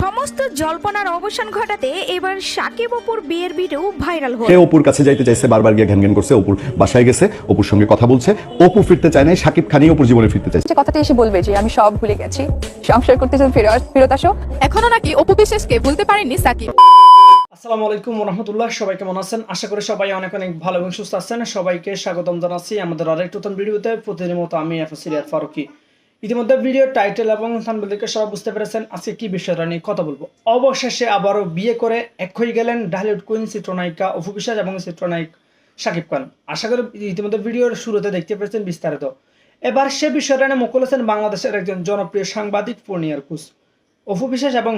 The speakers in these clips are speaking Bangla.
সমস্ত জল্পনার অবসান ঘটাতে এবার সাকিব অপুর বিয়ের ভিডিও ভাইরাল হল। সে অপুর কাছে যাইতে চাইছে বারবার গিয়ে ঘ্যান ঘ্যান করছে অপুর বাসায় গেছে অপুর সঙ্গে কথা বলছে অপু ফিরতে চায় নাই সাকিব খানই অপুর জীবনে ফিরতে চাইছে। যে কথাটা এসে বলবে যে আমি সব ভুলে গেছি সংসার করতে যদি ফেরত ফেরত আসো। এখনও নাকি অপু বিশ্বাসকে ভুলতে পারেননি সাকিব? আসসালামু আলাইকুম রহমতুল্লাহ সবাই কেমন আছেন? আশা করি সবাই অনেক অনেক ভালো এবং সুস্থ আছেন। সবাইকে স্বাগতম জানাচ্ছি আমাদের আরেক নতুন ভিডিওতে। প্রতিদিনের মতো আমি সিরিয়ার ফারুকি। ইতিমধ্যে ভিডিও টাইটেল এবং থাম্বনেল দেখে সবাই বুঝতে পেরেছেন। আজকে কি বিষয়টা নিয়ে কথা বলব। অবশেষে আবারও বিয়ে করে এক হয়ে গেলেন ঢালিউড কুইন চিত্রনায়িকা অপু বিশ্বাস এবং চিত্রনায়ক শাকিব খান। আশা করি ইতিমধ্যে ভিডিওর শুরুতে দেখতে পেরেছেন বিস্তারিত। এবার সে বিষয়টা নিয়ে মুখ খুলেছেন বাংলাদেশের একজন জনপ্রিয় সাংবাদিক পূর্ণিয়ার কুস অপু বিশ্বাস এবং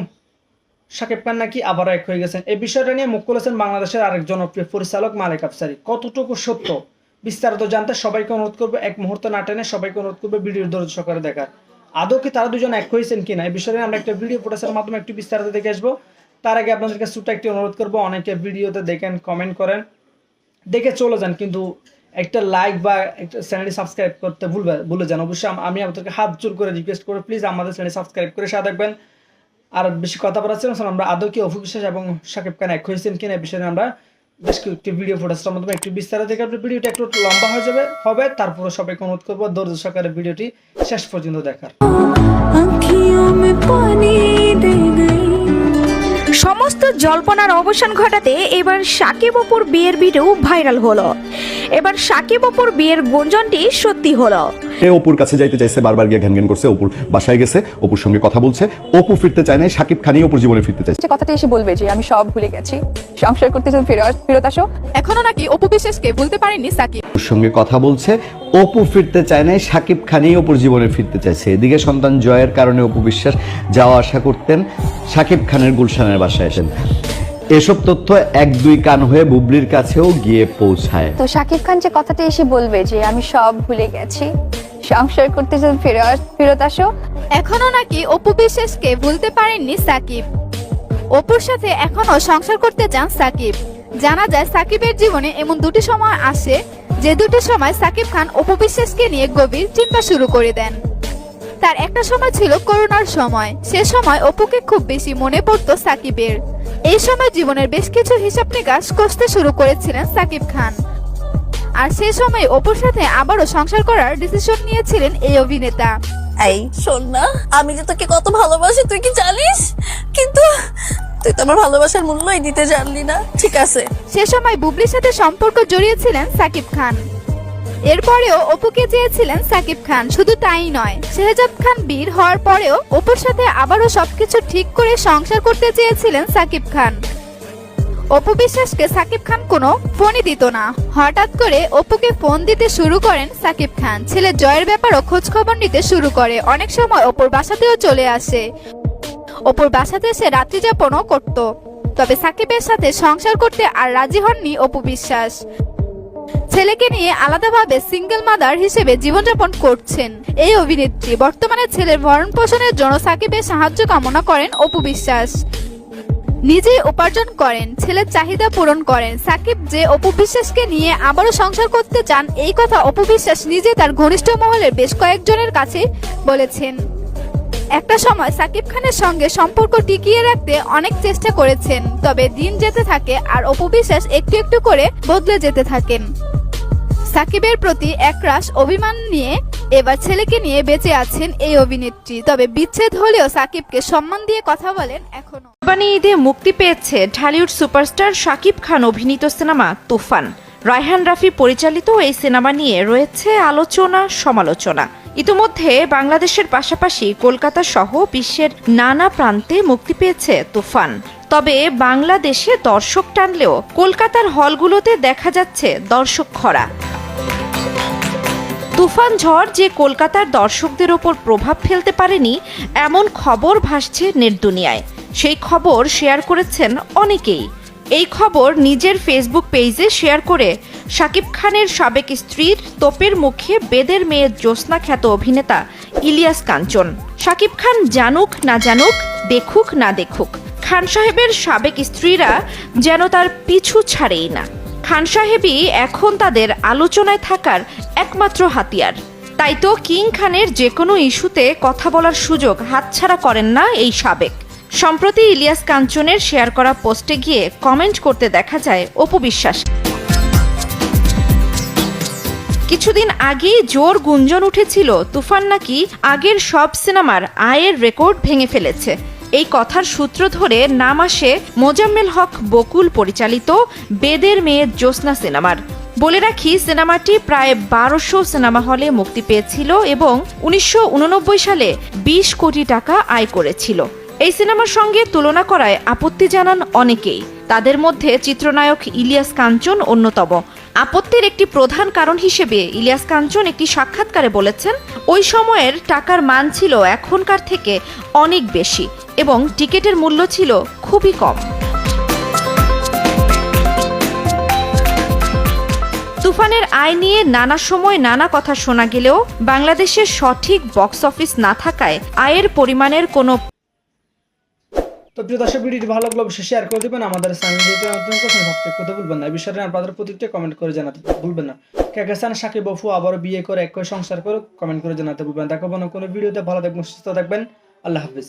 শাকিব খান নাকি আবারও এক হয়ে গেছেন। এই বিষয়টা নিয়ে মুখ খুলেছেন বাংলাদেশের আরেক জনপ্রিয় পরিচালক মালিক আফসারি। কতটুকু সত্য? বিস্তারিত জানতে সবাইকে অনুরোধ করব, এক মুহূর্ত না টেনে সবাইকে অনুরোধ করব ভিডিওর ধৈর্য সহকারে দেখার। আদৌ কি তারা দুজন এক হয়েছেন কিনা এই বিষয়ে আমরা একটা ভিডিও ফুটেজের মাধ্যমে একটু বিস্তারিত দেখে আসব। তার আগে আপনাদেরকে ছোট্ট একটি অনুরোধ করব, অনেকে ভিডিওতে দেখেন কমেন্ট করেন, দেখে চলে যান। কিন্তু একটা লাইক বা একটা চ্যানেলটি সাবস্ক্রাইব করতে ভুলবে, ভুলে যান। অবশ্যই আমি আপনাদেরকে হাত জোর করে রিকোয়েস্ট করে প্লিজ আমাদের চ্যানেল সাবস্ক্রাইব করে সাথে থাকবেন। আর বেশি কথা বলাচ্ছি না, আমরা আদৌ কি অপু বিশ্বাস এবং সাকিব খান এক হয়েছেন কিনা এই বিষয়ে আমরা বেশ কয়েকটি ভিডিও ফুটেজটার মাধ্যমে একটু বিস্তারে থেকে আপনার ভিডিওটা একটু লম্বা হয়ে যাবে হবে তারপরে সবাইকে অনুরোধ করব ধৈর্য সহকারে ভিডিওটি শেষ পর্যন্ত দেখার। সমস্ত জল্পনার অবসান ঘটাতে এবার সাকিব অপুর বিয়ের ভিডিও ভাইরাল হলো। এবার সাকিব অপুর বিয়ের গুঞ্জনটি সত্যি হলো। সে অপুর কাছে যাইতে চাইছে বারবার গিয়ে ঘ্যান ঘ্যান করছে অপুর বাসায় গেছে অপুর সঙ্গে কথা বলছে অপু ফিরতে চায় নাই সাকিব খানই অপুর জীবনে ফিরতে চাইছে যে কথাটা এসে বলবে যে আমি সব ভুলে গেছি সংসার করতে যদি ফেরত ফেরত আসো। এখনও নাকি অপু বিশ্বাসকে ভুলতে পারেননি সাকিব। অপুর সঙ্গে কথা বলছে অপু ফিরতে চায় নাই সাকিব খানই অপুর জীবনে ফিরতে চাইছে। এদিকে সন্তান জয়ের কারণে অপু বিশ্বাস যাওয়া আসা করতেন সাকিব খানের গুলশানের বাসায় আসেন। এসব তথ্য এক দুই কান হয়ে বুবলির কাছেও গিয়ে পৌঁছায়। তো শাকিব খান যে কথাটা এসে বলবে যে আমি সব ভুলে গেছি সংসার করতে যদি ফেরত ফেরত আসো। এখনও নাকি অপু বিশ্বাসকে ভুলতে পারেননি সাকিব। অপুর সাথে এখনও সংসার করতে চান সাকিব। জানা যায় সাকিবের জীবনে এমন দুটি সময় আসে, যে দুটি সময় সাকিব খান অপু বিশ্বাসকে নিয়ে গভীর চিন্তা শুরু করে দেন। তার একটা সময় ছিল করোনার সময়, সে সময় অপুকে খুব বেশি মনে পড়তো সাকিবের। এই সময় জীবনের বেশ কিছু হিসাব নিকাশ কষতে শুরু করেছিলেন সাকিব খান। আর সেই সময় অপুর সাথে আবারও সংসার করার ডিসিশন নিয়েছিলেন এই অভিনেতা। এই শোন না আমি যে তোকে কত ভালোবাসি তুই কি জানিস? কিন্তু তুই তো আমার ভালোবাসার মূল্যই দিতে জানলি না ঠিক আছে। সে সময় বুবলির সাথে সম্পর্ক জড়িয়েছিলেন সাকিব খান। এরপরেও অপুকে চেয়েছিলেন সাকিব খান শুধু তাই নয় শেহজাদ খান বীর হওয়ার পরেও অপুর সাথে আবারও সবকিছু ঠিক করে সংসার করতে চেয়েছিলেন সাকিব খান। অপু বিশ্বাসকে সাকিব খান কোনো ফোনই দিত না। হঠাৎ করে অপুকে ফোন দিতে শুরু করেন সাকিব খান। ছেলে জয়ের ব্যাপারও খোঁজ খবর নিতে শুরু করে। অনেক সময় অপুর বাসাতেও চলে আসে। অপুর বাসাতে সে রাত্রি যাপনও করত। তবে সাকিবের সাথে সংসার করতে আর রাজি হননি অপু বিশ্বাস। ছেলেকে নিয়ে আলাদাভাবে সিঙ্গেল মাদার হিসেবে জীবনযাপন করছেন এই অভিনেত্রী। বর্তমানে ছেলের ভরণ পোষণের জন্য সাকিবের সাহায্য কামনা করেন অপু বিশ্বাস। নিজেই উপার্জন করেন, ছেলের চাহিদা পূরণ করেন। সাকিব যে অপু বিশ্বাসকে নিয়ে আবারও সংসার করতে চান, এই কথা অপু বিশ্বাস নিজে তার ঘনিষ্ঠ মহলের বেশ কয়েকজনের কাছে বলেছেন। একটা সময় সাকিব খানের সঙ্গে সম্পর্ক টিকিয়ে রাখতে অনেক চেষ্টা করেছেন, তবে দিন যেতে থাকে আর অপু বিশ্বাস একটু একটু করে বদলে যেতে থাকেন। সাকিবের প্রতি একরাশ অভিমান নিয়ে এবার ছেলেকে নিয়ে বেঁচে আছেন এই অভিনেত্রী, তবে বিচ্ছেদ হলেও সাকিবকে সম্মান দিয়ে কথা বলেন এখনও কোরবানি ঈদে মুক্তি পেয়েছে ঢালিউড সুপারস্টার শাকিব খান অভিনীত সিনেমা তুফান। রায়হান রাফি পরিচালিত এই সিনেমা নিয়ে রয়েছে আলোচনা, সমালোচনা। ইতোমধ্যে বাংলাদেশের পাশাপাশি কলকাতা সহ বিশ্বের নানা প্রান্তে মুক্তি পেয়েছে তুফান। তবে বাংলাদেশে দর্শক টানলেও কলকাতার হলগুলোতে দেখা যাচ্ছে দর্শক খরা। তুফান ঝড় যে কলকাতার দর্শকদের ওপর প্রভাব ফেলতে পারেনি, এমন খবর ভাসছে নেট দুনিয়ায়। সেই খবর শেয়ার করেছেন অনেকেই। এই খবর নিজের ফেসবুক পেজে শেয়ার করে শাকিব খানের সাবেক স্ত্রীর তোপের মুখে বেদের মেয়ে জ্যোৎস্না খ্যাত অভিনেতা ইলিয়াস কাঞ্চন। শাকিব খান জানুক না জানুক, দেখুক না দেখুক, খান সাহেবের সাবেক স্ত্রীরা যেন তার পিছু ছাড়েই না। খান সাহেবই এখন তাদের আলোচনায় থাকার একমাত্র হাতিয়ার। তাই তো কিং খানের যে কোনো ইস্যুতে কথা বলার সুযোগ হাতছাড়া করেন না এই সাবেক। সম্প্রতি ইলিয়াস কাঞ্চনের শেয়ার করা পোস্টে গিয়ে কমেন্ট করতে দেখা যায় অপু বিশ্বাস। কিছুদিন আগেই জোর গুঞ্জন উঠেছিল, তুফান নাকি আগের সব সিনেমার আয়ের রেকর্ড ভেঙে ফেলেছে। এই কথার সূত্র ধরে নাম আসে মোজাম্মেল হক বকুল পরিচালিত বেদের মেয়ে জ্যোৎস্না সিনেমার। বলে রাখি, সিনেমাটি প্রায় বারোশো সিনেমা হলে মুক্তি পেয়েছিল এবং উনিশশো উননব্বই সালে বিশ কোটি টাকা আয় করেছিল। এই সিনেমার সঙ্গে তুলনা করায় আপত্তি জানান অনেকেই। তাদের মধ্যে চিত্রনায়ক ইলিয়াস কাঞ্চন অন্যতম। আপত্তির একটি প্রধান কারণ হিসেবে ইলিয়াস কাঞ্চন একটি সাক্ষাৎকারে বলেছেন, ওই সময়ের টাকার মান ছিল এখনকার থেকে অনেক বেশি এবং টিকিটের মূল্য ছিল খুবই কম। তুফানের আয় নিয়ে নানা সময় নানা কথা শোনা গেলেও বাংলাদেশের সঠিক বক্স অফিস না থাকায় আয়ের পরিমাণের কোনো তো প্রিয় দর্শক, ভিডিওটি ভালো লাগলে অবশ্যই শেয়ার করে দেবেন। আমাদের কথা নতুন প্রশ্ন সাবস্ক্রাইব করতে ভুলবেন না। এই বিষয়ে আপনাদের প্রতিক্রিয়া কমেন্ট করে জানাতে ভুলবেন না। কে কে চান সাকিব বফু আবারও বিয়ে করে, একই সংসার করে কমেন্ট করে জানাতে ভুলবেন না। কোনো ভিডিওতে। ভালো থাকবেন, সুস্থ থাকবেন। আল্লাহ হাফিজ।